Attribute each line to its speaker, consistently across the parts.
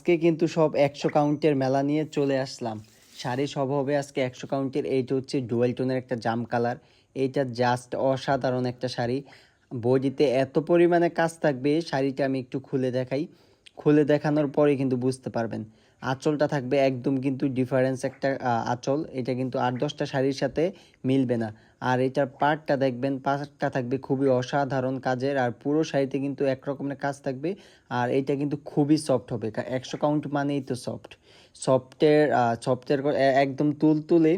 Speaker 1: আজকে কিন্তু সব একশো কাউন্টের মেলা নিয়ে চলে আসলাম। শাড়ি সব হবে আজকে একশো কাউন্টের এইটা হচ্ছে ডুয়েল টোনের একটা জাম কালার। এইটা জাস্ট অসাধারণ একটা শাড়ি। বডিতে এত পরিমাণে কাজ থাকবে, শাড়িটা আমি একটু খুলে দেখাই। খুলে দেখানোর পরে কিন্তু বুঝতে পারবেন। আঁচলটা থাকবে একদম কিন্তু ডিফারেন্স একটা আঁচল। এটা কিন্তু আট দশটা শাড়ির সাথে মিলবে না। আর এটার পার্টটা দেখবেন, পার্টটা থাকবে খুবই অসাধারণ কাজের। আর পুরো শাড়িতে কিন্তু একরকমের কাজ থাকবে। আর এটা কিন্তু খুবই সফট হবে। একশো কাউন্ট মানেই তো সফট সফটের সফটের একদম তুলতুলে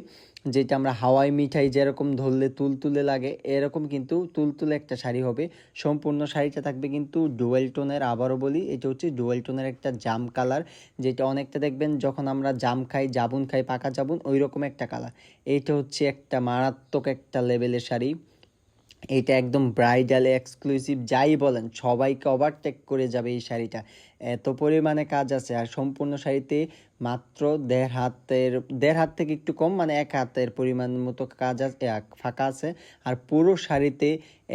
Speaker 1: যেটা আমরা হাওয়াই মিঠাই যেরকম ধরলে তুল তুলে লাগে, এরকম কিন্তু তুল তুলে একটা শাড়ি হবে। সম্পূর্ণ শাড়িটা থাকবে কিন্তু ডুয়েল টোনের, আবারও বলি, এটা হচ্ছে ডুয়েল টোনের একটা জাম কালার, যেটা অনেকটা দেখবেন যখন আমরা জাম খাই, জাবুন খাই, পাকা জাবুন ওই রকম একটা কালার। এইটা হচ্ছে একটা মারাত্মক একটা লেভেলের শাড়ি। এটা একদম ব্রাইডাল এক্সক্লুসিভ যাই বলেন, সবাইকে ওভারটেক করে যাবে এই শাড়িটা। এত পরিমাণে কাজ আছে, আর সম্পূর্ণ শাড়িতে মাত্র দেড় হাতের, দেড় হাত থেকে একটু কম মানে এক হাতের পরিমাণ মতো কাজ আছে ফাঁকা আছে। আর পুরো শাড়িতে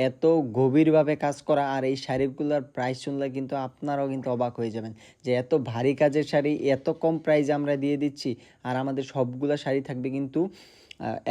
Speaker 1: এত গভীরভাবে কাজ করা, আর এই শাড়িগুলোর প্রাইস শুনলে কিন্তু আপনারাও কিন্তু অবাক হয়ে যাবেন যে এত ভারী কাজের শাড়ি, এত কম প্রাইসে আমরা দিয়ে দিচ্ছি, আর আমাদের সবগুলো শাড়ি থাকবে কিন্তু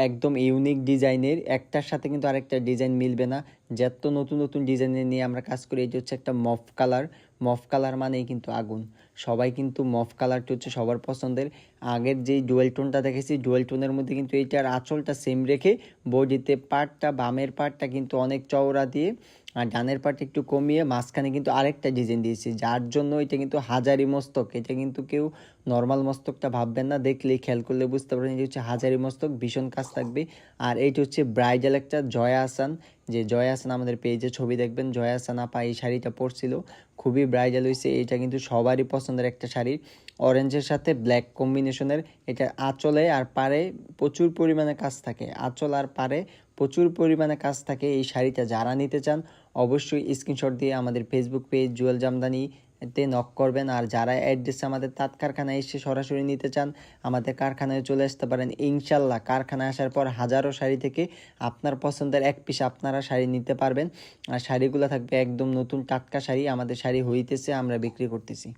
Speaker 1: একদম ইউনিক ডিজাইনের একটার সাথে কিন্তু আরেকটা ডিজাইন মিলবে না। যত নতুন নতুন ডিজাইনের নিয়ে আমরা কাজ করি এটি হচ্ছে একটা মফ কালার মফ কালার মানেই কিন্তু আগুন। সবাই কিন্তু মফ কালারটা হচ্ছে সবার পছন্দের। আগের যেই ডুয়েল টোনটা দেখেছি, ডুয়েল টোনের মধ্যে কিন্তু এইটার আঁচলটা সেম রেখে বডিতে পার্টটা বামের পার্টটা কিন্তু অনেক চওড়া দিয়ে, আর ডানের পার্ট একটু কমিয়ে মাঝখানে কিন্তু আরেকটা ডিজাইন দিয়েছি। যার জন্য এটা কিন্তু হাজারি মস্তক। এটা কিন্তু কেউ নর্মাল মস্তকটা ভাববেন না। দেখলেই খেয়াল করলে বুঝতে পারবেন এটা হচ্ছে হাজারি মস্তক, ভীষণ কাজ থাকবে। আর এইটা হচ্ছে ব্রাইডাল একটা জয়া আসান। যে জয়া আসানা আমাদের পেজে ছবি দেখবেন। জয়া আসানা পা এই শাড়িটা পরছিল। খুবই ব্রাইডাল হয়েছে এটা কিন্তু সবারই পছন্দের একটা শাড়ি। অরেঞ্জের সাথে ব্ল্যাক কম্বিনেশনের এটা আঁচলে আর পারে প্রচুর পরিমাণে কাজ থাকে। আঁচল আর পারে প্রচুর পরিমাণে কাজ থাকে এই শাড়িটা। যারা নিতে চান, অবশ্যই স্ক্রিনশট দিয়ে আমাদের ফেসবুক পেজ জুয়েল জামদানি তে নক করবেন। আর যারা অ্যাড্রেসে আমাদের তাঁত কারখানায় এসে সরাসরি নিতে চান, আমাদের কারখানায় চলে আসতে পারেন। ইনশাল্লাহ কারখানায় আসার পর হাজারো শাড়ি থেকে আপনার পছন্দের এক পিস আপনারা শাড়ি নিতে পারবেন। আর শাড়িগুলো থাকবে একদম নতুন টাটকা শাড়ি। আমাদের শাড়ি হইতেছে, আমরা বিক্রি করতেছি।